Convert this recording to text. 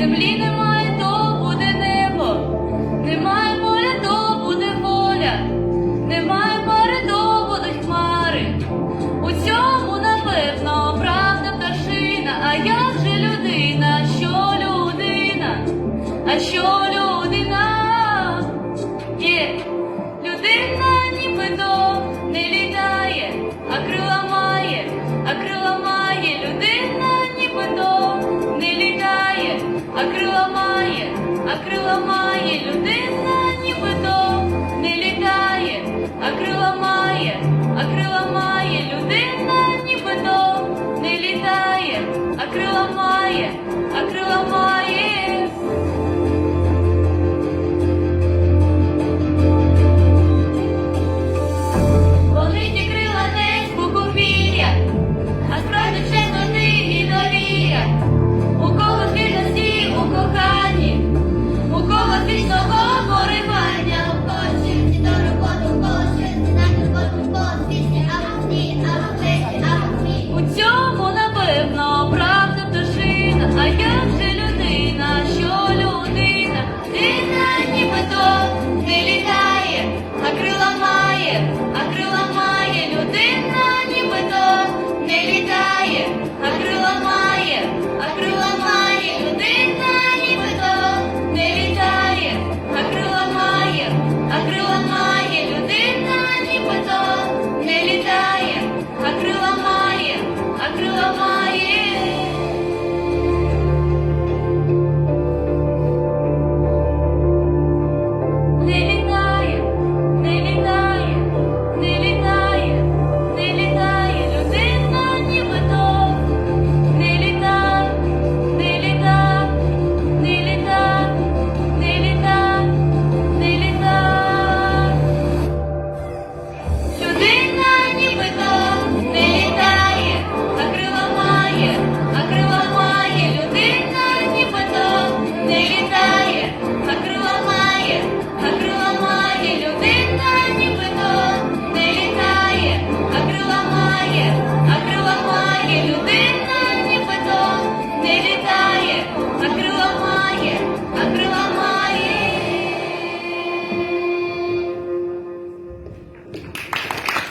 Землі немає, то буде небо, немає поля, то буде воля, немає пари, то будуть хмари. У цьому, напевно, правда пташина, а я вже людина, що людина, а що людина. Крила має, людина with know.